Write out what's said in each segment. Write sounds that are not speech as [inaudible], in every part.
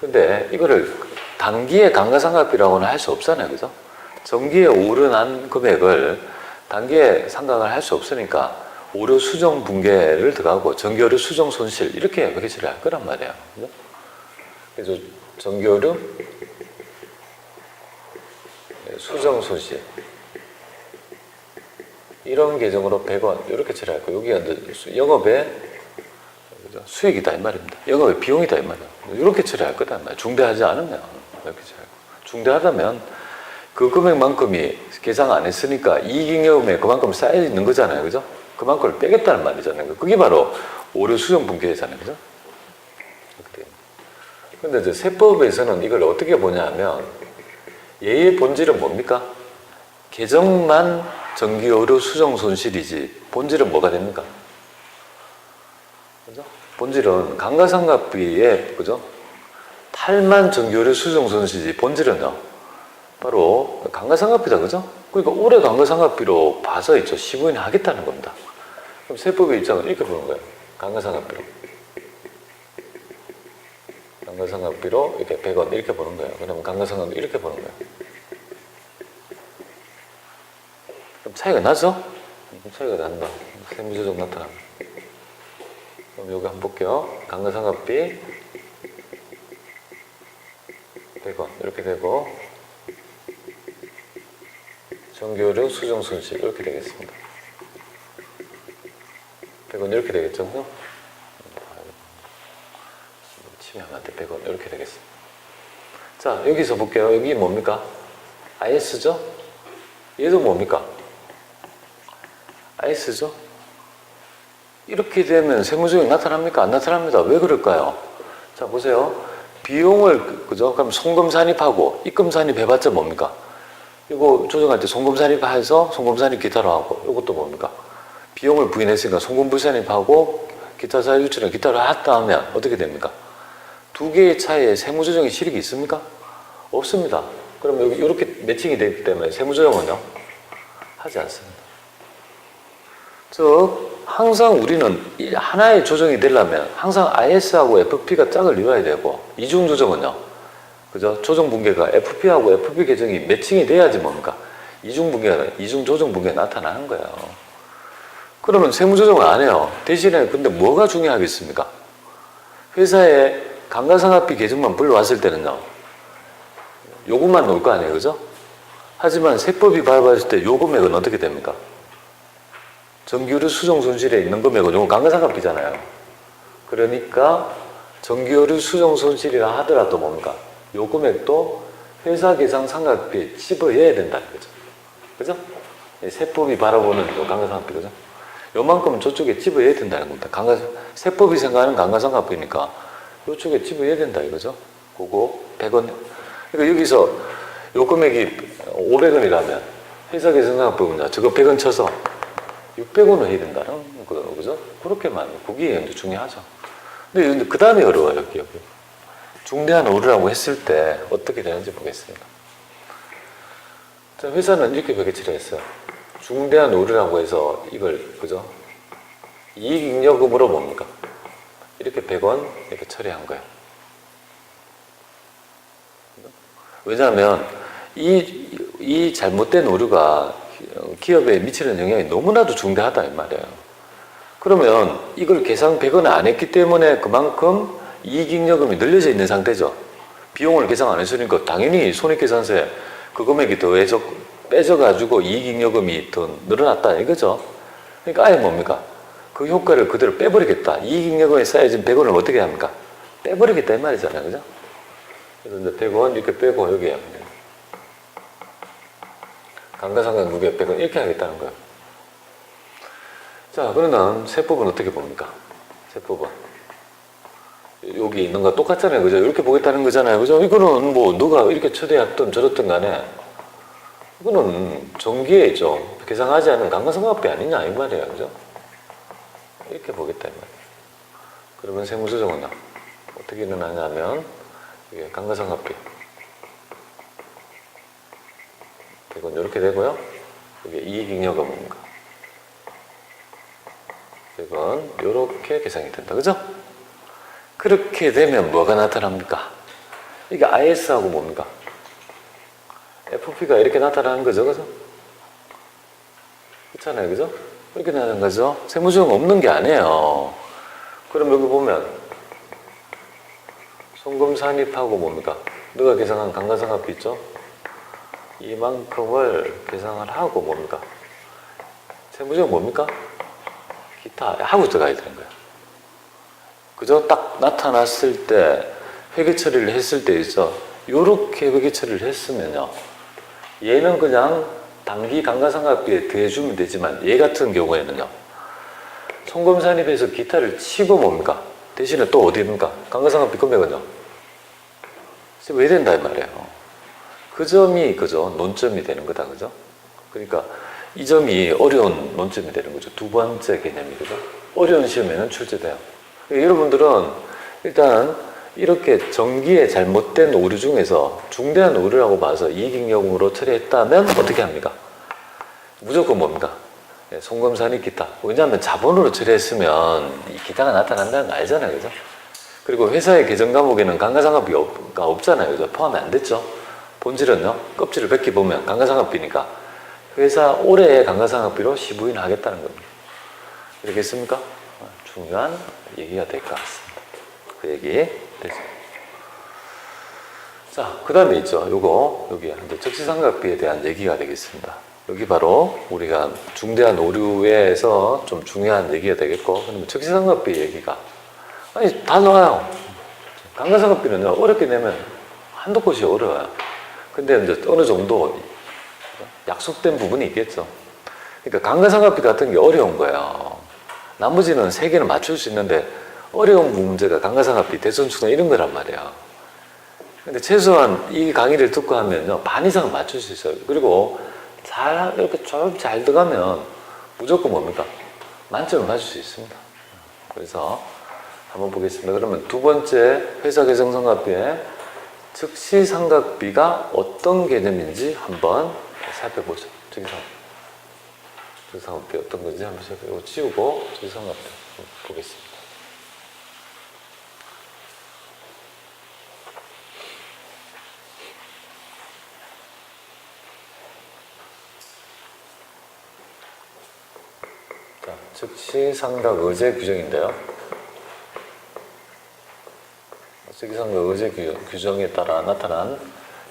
근데 이거를 단기의 감가상각비라고는 할 수 없잖아요. 그죠? 정기에 오르난 금액을 단기에 상각을 할 수 없으니까 오류 수정 붕괴를 들어가고 정기오류 수정 손실 이렇게 회계처리를 할 거란 말이에요. 그죠? 그래서 정기오류 수정 손실 이런 계정으로 100원 이렇게 처리할 거예요. 수- 영업의 그죠? 수익이다 이 말입니다. 영업의 비용이다 이 말이에요. 이렇게 처리할 거다 이 말이에요. 중대하지 않으면 이렇게 거예요. 중대하다면 그 금액만큼이 계산 안 했으니까 이익잉여금에 그만큼 쌓여 있는 거잖아요. 그죠? 그만큼을 빼겠다는 말이잖아요. 그게 바로 오류 수정 분계잖아요. 그죠? 근데 이제 세법에서는 이걸 어떻게 보냐 하면 예의 본질은 뭡니까? 계정만 정기 오류 수정 손실이지 본질은 뭐가 됩니까? 본질은 감가상각비의 그죠? 탈만 정기 오류 수정 손실이지 본질은요. 바로 감가상각비다 그죠? 그러니까 올해 감가상각비로 봐서 있죠. 시부인 하겠다는 겁니다. 그럼 세법의 입장은 이렇게 보는 거예요. 감가상각비로. 감가상각비로 이렇게 100원 이렇게 보는 거예요. 그러면 감가상각비 이렇게 보는 거예요. 그럼 차이가 나죠? 차이가 난다. 세무조정 나타나. 그럼 여기 한번 볼게요. 감가상각비 100원 이렇게 되고 정교료 수정 손실 이렇게 되겠습니다. 100원 이렇게 되겠죠? 그죠? 안 돼. 100원 이렇게 되겠습니다. 자, 여기서 볼게요. 여기 뭡니까? IS죠? 얘도 뭡니까? IS죠? 이렇게 되면 세무조정이 나타납니까? 안 나타납니다. 왜 그럴까요? 자, 보세요. 비용을, 그- 그죠? 그럼 송금 산입하고 입금 산입 해봤자 뭡니까? 이거 조정할 때 송금 산입해서 송금 산입 기타로 하고 이것도 뭡니까? 비용을 부인했으니까 송금 부산입하고 기타 사유 유치는 기타로 했다 하면 어떻게 됩니까? 두 개의 차이에 세무조정의 실익이 있습니까? 없습니다. 그럼 여기 이렇게 매칭이 되기 때문에 세무조정은요? 하지 않습니다. 즉 항상 우리는 이 하나의 조정이 되려면 항상 IS하고 FP가 짝을 이뤄야 되고 이중 조정은요. 그죠? 조정 붕괴가 FP하고 FP 계정이 매칭이 돼야지 뭡니까? 이중 붕괴가 이중 조정 붕괴가 나타나는 거예요. 그러면 세무 조정을 안 해요. 대신에 근데 뭐가 중요하겠습니까? 회사에 감가상각비 계정만 불러왔을 때는요. 요금만 놓을 거 아니에요. 그죠? 하지만 세법이 발표했을 때 요 금액은 어떻게 됩니까? 정기요리 수정 손실에 있는 금액은 요거 감가상각비잖아요. 그러니까 정기요리 수정 손실이라 하더라도 뭡니까? 요 금액도 회사 계상 상각비에 집어해야 된다는 거죠. 그죠? 이 세법이 바라보는 요 감가상각비 그죠? 요만큼은 저쪽에 집어해야 된다는 겁니다. 감가 세법이 생각하는 감가상각비니까 요쪽에 집어해야 된다 이거죠. 그거 100원. 그러니까 여기서 요 금액이 500원이라면 회사 계상 상각비군요. 저거 100원 쳐서 600원을 해야 된다는 거 그죠? 그렇게만 그게 이제 중요하죠. 근데 그 다음에 어려워요 여기. 중대한 오류라고 했을 때 어떻게 되는지 보겠습니다. 자, 회사는 이렇게 벽에 처리했어요. 중대한 오류라고 해서 이걸 그죠? 이익잉여금으로 뭡니까? 이렇게 100원 이렇게 처리한 거예요. 왜냐하면 이, 이 잘못된 오류가 기업에 미치는 영향이 너무나도 중대하다 이 말이에요. 그러면 이걸 계산 100원 안 했기 때문에 그만큼 이익잉여금이 늘려져 있는 상태죠. 비용을 계산 안 했으니까 당연히 손익계산서에 그 금액이 더해서 빼져가지고 이익잉여금이 더 늘어났다 이거죠. 그러니까 아예 뭡니까? 그 효과를 그대로 빼버리겠다. 이익잉여금에 쌓여진 100원을 어떻게 합니까? 빼버리겠다 이 말이잖아요. 그죠? 그래서 이제 100원 이렇게 빼고 여기 에 감가상각 무게 100원 이렇게 하겠다는 거예요. 자, 그러면 세법은 어떻게 봅니까? 세법은. 여기 있는 거 똑같잖아요. 그죠? 이렇게 보겠다는 거잖아요. 그죠? 이거는 뭐, 누가 이렇게 초대했든 저렇든 간에, 이거는 정기에 있죠. 계산하지 않은 감가상각비 아니냐, 이 말이에요. 그죠? 이렇게 보겠다, 이 말이에요. 그러면 세무조정은 어떻게 일어나냐면, 이게 감가상각비. 100원 이렇게 되고요. 이게 이익잉여금입니다. 100원 이렇게 계산이 된다. 그죠? 그렇게 되면 뭐가 나타납니까? 이게 IS하고 뭡니까? FP가 이렇게 나타나는 거죠, 그죠? 그렇잖아요, 그죠? 이렇게 나타나는 거죠. 세무조정 없는 게 아니에요. 그럼 여기 보면 송금 산입하고 뭡니까? 누가 계산한 강가상각비 있죠? 이만큼을 계산을 하고 뭡니까? 세무조정 뭡니까? 기타 하고 들어가야 되는 거예요. 그죠? 딱 나타났을 때 회계 처리를 했을 때 있죠. 요렇게 회계 처리를 했으면요. 얘는 그냥 단기 강가상각비에 대해주면 되지만 얘 같은 경우에는요. 송금 산입해서 기타를 치고 뭡니까? 대신에 또 어디입니까? 강가상각비 금액은요. 왜 된다 이 말이에요. 그 점이 그죠 논점이 되는 거다 그죠? 그러니까 이 점이 어려운 논점이 되는 거죠. 두 번째 개념이 그죠? 어려운 시험에는 출제돼요. 여러분들은 일단 이렇게 전기에 잘못된 오류 중에서 중대한 오류라고 봐서 이익잉여금으로 처리했다면 어떻게 합니까? 무조건 뭡니까? 예, 송금산이 기타. 왜냐하면 자본으로 처리했으면 이 기타가 나타난다는 거 알잖아요. 그죠? 그리고 회사의 개정 과목에는 강가상각비가 없잖아요. 그죠? 포함이 안 됐죠. 본질은요. 껍질을 벗기 보면 강가상각비니까 회사 올해의 강가상각비로 시부인 하겠다는 겁니다. 되겠습니까? 어, 중요한 얘기가 될 것 같습니다. 그 얘기 되죠. 자, 그 다음에 있죠. 요거, 여기 이제 적시상각비에 대한 얘기가 되겠습니다. 여기 바로 우리가 중대한 오류에서 좀 중요한 얘기가 되겠고, 그러면 적시상각비 얘기가 아니 다 나와요. 강가상각비는요 어렵게 내면 한두 곳이 어려워요. 근데 이제 어느 정도 약속된 부분이 있겠죠. 그러니까 강가상각비 같은 게 어려운 거예요. 나머지는 세 개는 맞출 수 있는데 어려운 문제가 강가상각비, 대손수나 이런 거란 말이야. 근데 최소한 이 강의를 듣고 하면요 반 이상은 맞출 수 있어요. 그리고 잘 이렇게 좀잘 들어가면 무조건 뭡니까 만점을 맞을 수 있습니다. 그래서 한번 보겠습니다. 그러면 두 번째 회사 개정 상각비의 즉시 상각비가 어떤 개념인지 한번 살펴보죠. 즉시 상각. 즉시 상각비 어떤 건지 한번 살펴보고 치우고 즉시 상각비 보겠습니다. 자, 즉시 상각 의제 규정인데요. 즉시상각 의제 규- 규정에 따라 나타난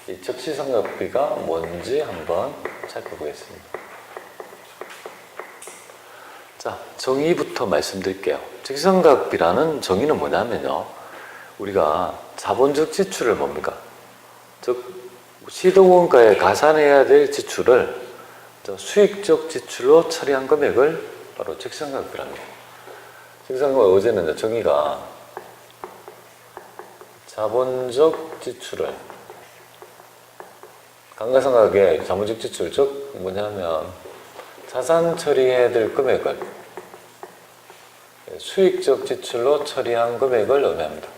이 적시상각비가 뭔지 한번 살펴보겠습니다. 자, 정의부터 말씀드릴게요. 적시상각비라는 정의는 뭐냐면요. 우리가 자본적 지출을 뭡니까? 즉, 시동원가에 가산해야 될 지출을 저 수익적 지출로 처리한 금액을 바로 적시상각비랍니다. 적시상각 어제는 이제 정의가 자본적 지출을 강가상각의 자본적 지출 즉 뭐냐면 자산 처리해야 될 금액을 수익적 지출로 처리한 금액을 의미합니다.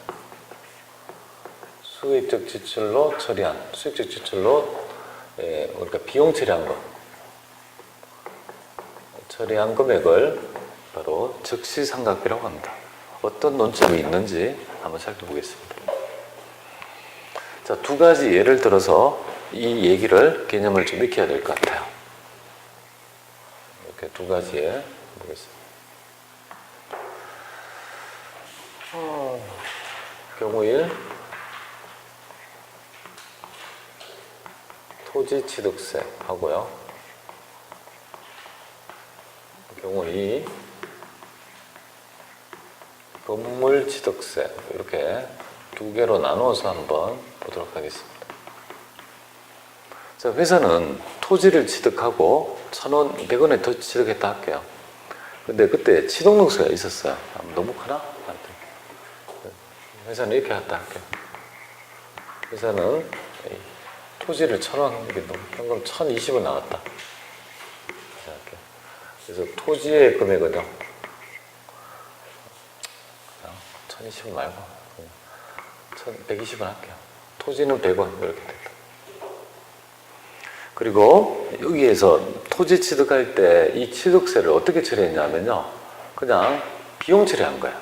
수익적 지출로 처리한 수익적 지출로 예, 우리가 비용 처리한 거 처리한 금액을 바로 즉시상각비라고 합니다. 어떤 논점이 있는지 한번 살펴보겠습니다. 자, 두 가지 예를 들어서 이 얘기를 개념을 좀 익혀야 될 것 같아요. 이렇게 두 가지 예 보겠습니다. 어, 경우 1 토지 취득세 하고요. 경우 2 건물 취득세 이렇게 두 개로 나누어서 한번 보도록 하겠습니다. 자, 회사는 토지를 취득하고 천 원, 백 원에 더 취득했다 할게요. 근데 그때 취득록세가 있었어요. 아, 너무 크나? 회사는 이렇게 했다 할게요. 회사는 이 토지를 천 원, 현금 천 이십 원 나왔다. 그래서 토지의 금액은요. 1020원 말고 120원 할게요. 토지는 100원 이렇게 됐다. 그리고 여기에서 토지 취득할 때 이 취득세를 어떻게 처리했냐면요. 그냥 비용 처리한 거예요.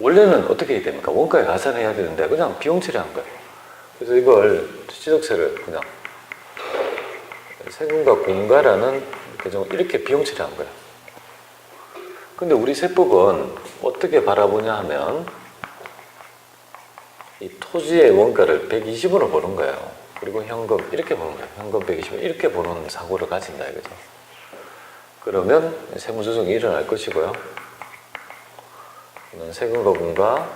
원래는 어떻게 해야 됩니까? 원가에 가산해야 되는데 그냥 비용 처리한 거예요. 그래서 이걸 취득세를 그냥 세금과 공가라는 개정을 이렇게 비용 처리한 거예요. 근데 우리 세법은 어떻게 바라보냐 하면 이 토지의 원가를 120원을 보는 거예요. 그리고 현금 이렇게 보는 거예요. 현금 120원 이렇게 보는 사고를 가진다 이거죠. 그러면 세무조정이 일어날 것이고요. 세금과 공가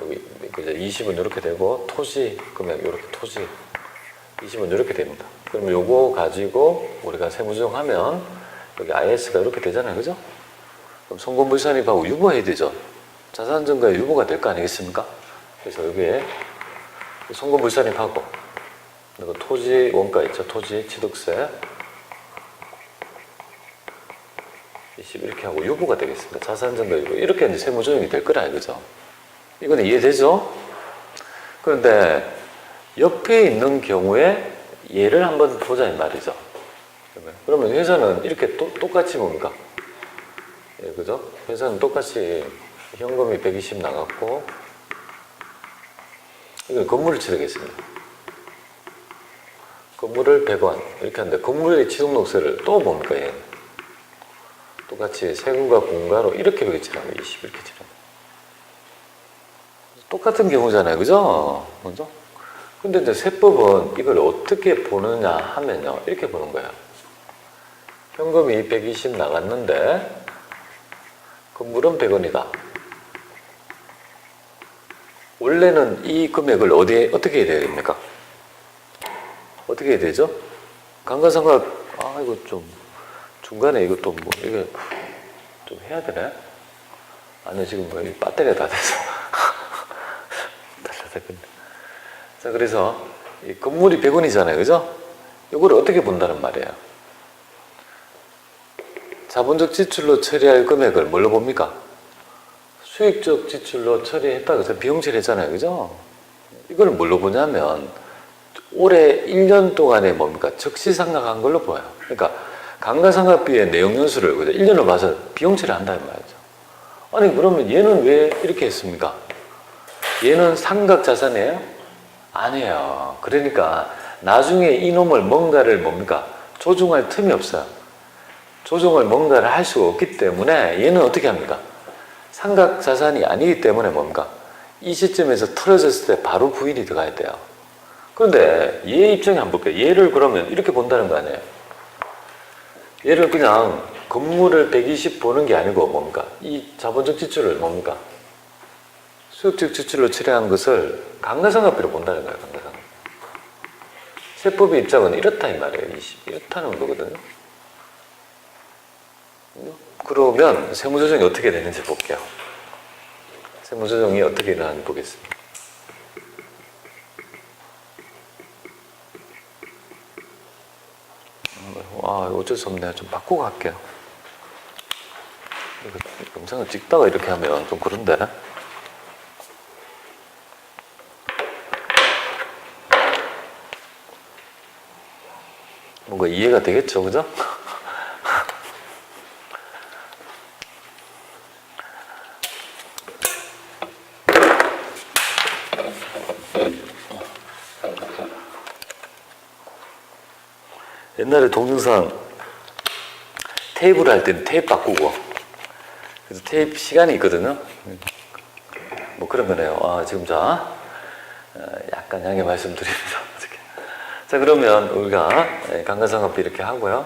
여기 그죠 20은 이렇게 되고 토지 금액 이렇게 토지 20은 이렇게 됩니다. 그럼 요거 가지고 우리가 세무조정하면 여기 IS가 이렇게 되잖아요, 그죠? 그럼 송금불산입하고 유보해야 되죠. 자산 증가에 유보가 될 거 아니겠습니까? 그래서 여기에 송금불산입하고 그리고 토지 원가 있죠, 토지 취득세 20 이렇게 하고 유보가 되겠습니다. 자산 증가 유보 이렇게 이제 세무 조정이 될 거라 이거죠. 이건 이해되죠? 그런데 옆에 있는 경우에 얘를 한번 보자 이 말이죠. 그러면 회사는 이렇게 또, 똑같이 뭡니까? 예, 그죠? 회사는 똑같이 현금이 120 나갔고 이건 건물을 치르겠습니다. 건물을 100원 이렇게 하는데 건물의 취득록세를 또 뭡니까 얘 똑같이 세금과 공가로 이렇게 배치하는 거20 이렇게 거 똑같은 경우잖아요 그죠? 그죠? 근데 이제 세법은 이걸 어떻게 보느냐 하면요 이렇게 보는 거예요 현금이 120 나갔는데 건물은 100원이다 원래는 이 금액을 어디에 어떻게 해야 됩니까? 어떻게 해야 되죠? 감가상각 아 이거 좀 중간에 이것도 뭐 이게 좀 해야 되네. 아니 지금 뭐이 배터리가 다 돼서 [laughs] 달라졌겠네. 자 그래서 이 건물이 100원이잖아요, 그죠? 이걸 어떻게 본다는 말이에요? 자본적 지출로 처리할 금액을 뭘로 봅니까? 수익적 지출로 처리했다고 해서 비용 처리했잖아요, 그죠? 이걸 뭘로 보냐면 올해 1년 동안에 뭡니까? 적시상각한 걸로 보여요. 그러니까 감가상각비의 내용 연수를 그죠? 1년을 봐서 비용 처리한다는 말이죠. 아니 그러면 얘는 왜 이렇게 했습니까? 얘는 상각 자산이에요? 아니에요. 그러니까 나중에 이놈을 뭔가를 뭡니까? 조정할 틈이 없어요. 조정을 뭔가를 할 수가 없기 때문에 얘는 어떻게 합니까? 상각 자산이 아니기 때문에 뭡니까? 이 시점에서 털어졌을 때 바로 부인이 들어가야 돼요. 그런데 얘 입장에 한번 볼게요. 얘를 그러면 이렇게 본다는 거 아니에요? 얘를 그냥 건물을 120 보는 게 아니고 뭡니까? 이 자본적 지출을 뭡니까? 수익적 지출로 처리한 것을 감가상각비로 본다는 거예요. 감가상각. 세법의 입장은 이렇다 이 말이에요. 20. 이렇다는 거거든요. 그러면 세무조정이 어떻게 되는지 볼게요. 세무조정이 어떻게 일어나는지 보겠습니다. 아, 어쩔 수 없네요. 좀 바꾸고 갈게요. 영상을 찍다가 이렇게 하면 좀 그런데. 뭔가 이해가 되겠죠, 그죠? 옛날에 동영상 테이프를 할 때는 테이프 바꾸고 그래서 테이프 시간이 있거든요. 뭐 그런 거네요. 아, 지금 자 어, 약간 양해 말씀드립니다. [laughs] 자 그러면 우리가 예, 감가상각비 이렇게 하고요.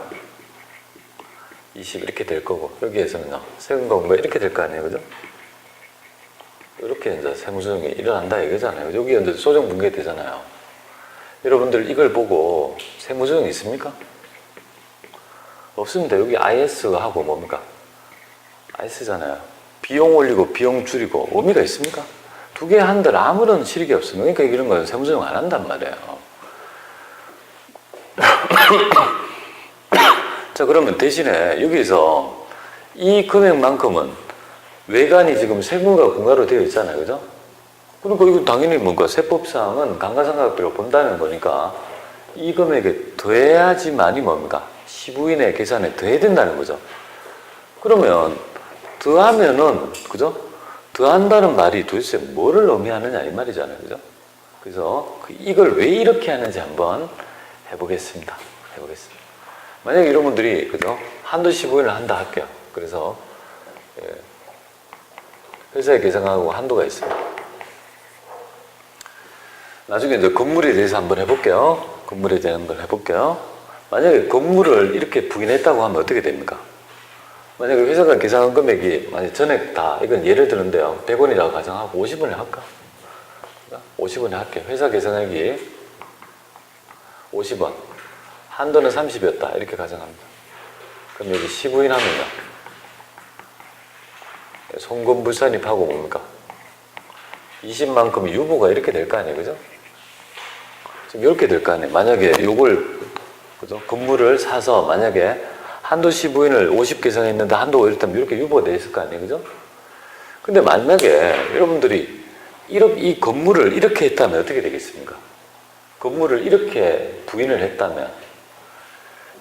20 이렇게 될 거고 여기에서는요 세금과 공가 이렇게 될 거 아니에요, 그죠? 이렇게 이제 세무조정이 일어난다 이거잖아요. 여기 이제 소정 분계 되잖아요. 여러분들 이걸 보고 세무조정이 있습니까? 없습니다. 여기 IS하고 뭡니까? IS잖아요. 비용 올리고 비용 줄이고 의미가 있습니까? 두 개 한들 아무런 실익이 없습니다. 그러니까 이런 거는 세무조정 안 한단 말이에요. [coughs] 자 그러면 대신에 여기서 이 금액만큼은 외관이 지금 세금과 공가로 되어 있잖아요. 그죠? 그러니까 이거 당연히 뭔가 세법상은 감가상각비로 본다는 거니까 이 금액에 더해야지만이 뭡니까? 시부인의 계산에 더해야 된다는 거죠. 그러면 더하면은 그죠? 더한다는 말이 도대체 뭐를 의미하느냐 이 말이잖아요. 그죠? 그래서 그 이걸 왜 이렇게 하는지 한번 해보겠습니다. 해보겠습니다. 만약에 이런 분들이, 그죠? 한도 15일을 한다 할게요. 그래서, 예, 회사에 계상하고 한도가 있습니다. 나중에 이제 건물에 대해서 한번 해볼게요. 건물에 대한 걸 해볼게요. 만약에 건물을 이렇게 부인했다고 하면 어떻게 됩니까? 만약에 회사가 계산한 금액이 만약 전액 다 이건 예를 드는데요. 100원이라고 가정하고 50원을 할까? 50원에 할게. 회사 계산액이 50원. 한도는 30이었다. 이렇게 가정합니다. 그럼 여기 15인 하면요. 송금불산입하고 뭡니까? 20만큼 유보가 이렇게 될 거 아니에요. 그죠? 지금 이렇게 될 거 아니에요. 만약에 요걸, 그죠? 건물을 사서 만약에 한도 15인을 50 계산했는데 한도가 이렇다면 이렇게 유보가 돼 있을 거 아니에요. 그죠? 근데 만약에 여러분들이 이 건물을 이렇게 했다면 어떻게 되겠습니까? 건물을 이렇게 부인을 했다면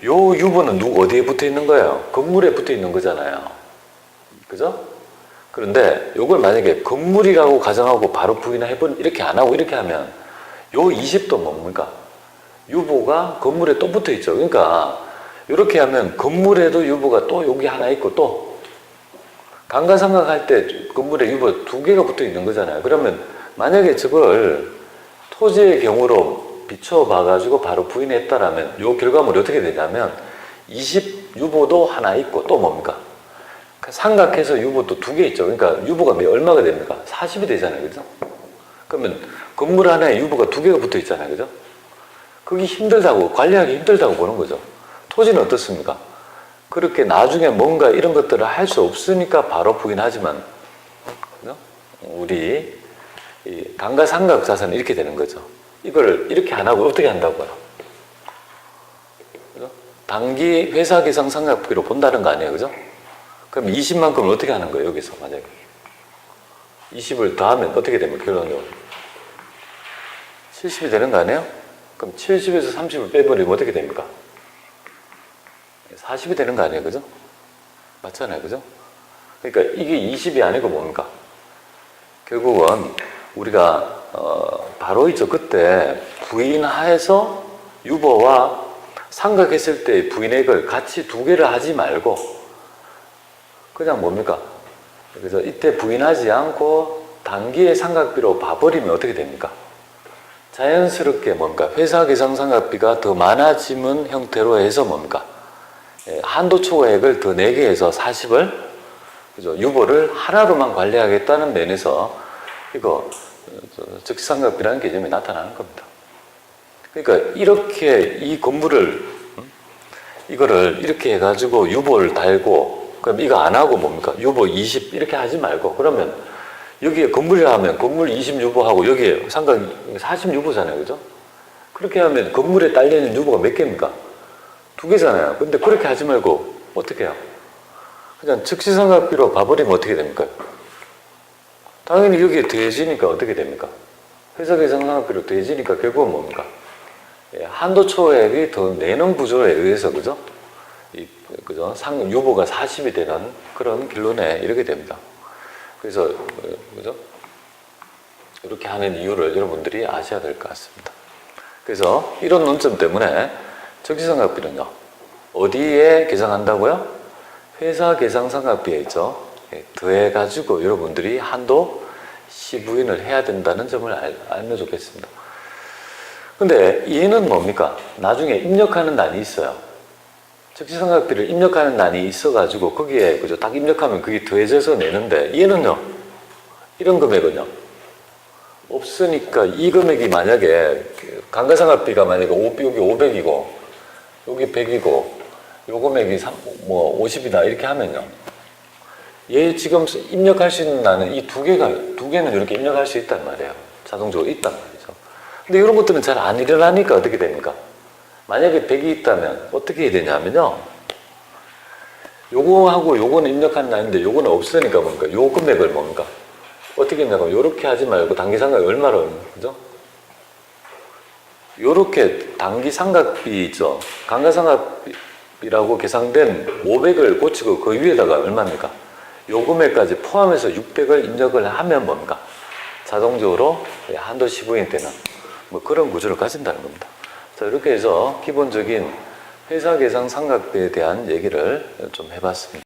요 유보는 누구 어디에 붙어 있는 거예요? 건물에 붙어 있는 거잖아요. 그죠? 그런데 요걸 만약에 건물이라고 가정하고 바로 부인해본 이렇게 안 하고 이렇게 하면 요 20도 뭡니까? 유보가 건물에 또 붙어 있죠. 그러니까 이렇게 하면 건물에도 유보가 또 여기 하나 있고 또 강가상각 할 때 건물에 유보 두 개가 붙어 있는 거잖아요. 그러면 만약에 저걸 토지의 경우로 비춰봐 가지고 바로 부인했다라면 요 결과물이 어떻게 되냐면 20 유보도 하나 있고 또 뭡니까? 삼각해서 유보도 두 개 있죠. 그러니까 유보가 몇- 얼마가 됩니까? 40이 되잖아요. 그죠? 그러면 건물 하나에 유보가 두 개가 붙어 있잖아요. 그죠? 그게 힘들다고, 관리하기 힘들다고 보는 거죠. 토지는 어떻습니까? 그렇게 나중에 뭔가 이런 것들을 할 수 없으니까 바로 부인하지만, 그죠? 우리 이 감가상각 자산은 이렇게 되는 거죠. 이걸 이렇게 안 하고 어떻게 한다고요? 단기 회사 계상 상각비로 본다는 거 아니에요, 그죠? 그럼 20만큼을 어떻게 하는 거예요, 여기서 만약에? 20을 더하면 어떻게 됩니까, 결론적으로? 70이 되는 거 아니에요? 그럼 70에서 30을 빼버리면 어떻게 됩니까? 40이 되는 거 아니에요, 그죠? 맞잖아요, 그죠? 그러니까 이게 20이 아니고 뭡니까? 결국은 우리가 어, 바로 있죠. 그때 부인하에서 유보와 상각했을 때 부인액을 같이 두 개를 하지 말고 그냥 뭡니까? 그래서 이때 부인하지 않고 단기의 상각비로 봐버리면 어떻게 됩니까? 자연스럽게 뭔가 회사 계상 상각비가 더 많아지는 형태로 해서 뭡니까? 예, 한도 초과액을 더 내게 해서 40을 그죠? 유보를 하나로만 관리하겠다는 면에서 이거 어, 즉시상각비라는 개념이 나타나는 겁니다. 그러니까 이렇게 이 건물을 음? 이거를 이렇게 해가지고 유보를 달고 그럼 이거 안 하고 뭡니까? 유보 20 이렇게 하지 말고 그러면 여기에 건물이라 하면 건물 20 유보하고 여기에 상각 40 유보잖아요, 그죠? 그렇게 하면 건물에 딸려있는 유보가 몇 개입니까? 두 개잖아요. 근데 그렇게 하지 말고 어떻게 해요? 그냥 즉시상각비로 봐버리면 어떻게 됩니까? 당연히 여기에 더해지니까 어떻게 됩니까? 회사 계상상각비로 더해지니까 결국은 뭡니까? 예, 한도 초액이 더 내는 구조에 의해서 그죠? 이, 그죠? 상 유보가 40이 되는 그런 결론에 이르게 됩니다. 그래서 어, 그죠? 이렇게 하는 이유를 여러분들이 아셔야 될 것 같습니다. 그래서 이런 논점 때문에 적시상각비는요 어디에 계상한다고요? 회사 계상상각비에 있죠. 예, 더해 가지고 여러분들이 한도 15인을 해야 된다는 점을 알, 알면 좋겠습니다. 근데 얘는 뭡니까? 나중에 입력하는 난이 있어요. 적시상각비를 입력하는 난이 있어가지고 거기에 그죠? 딱 입력하면 그게 더해져서 내는데 얘는요 이런 금액은요 없으니까 이 금액이 만약에 감가상각비가 만약에 오- 여기 500이고 여기 100이고 요 금액이 삼- 뭐 50이다 이렇게 하면요 얘 지금 입력할 수 있는 난은 이두 개가 두 개는 이렇게 입력할 수 있단 말이에요 자동적으로 있단 말이죠 근데 이런 것들은 잘 안 일어나니까 어떻게 됩니까? 만약에 100이 있다면 어떻게 해야 되냐면요. 요거하고 요거는 입력하는 날인데 요거는 없으니까 뭡니까? 요 금액을 뭡니까? 어떻게 입력하면 요렇게 하지 말고 단기 상각이 얼마로 그죠? 요렇게 단기 상각비 있죠. 감가상각비라고 계산된 500을 고치고 그 위에다가 얼마입니까? 요금에까지 포함해서 600을 입력을 하면 뭔가 자동적으로 한도 15인 때는 뭐 그런 구조를 가진다는 겁니다. 자 이렇게 해서 기본적인 회사 계상 삼각대에 대한 얘기를 좀 해봤습니다.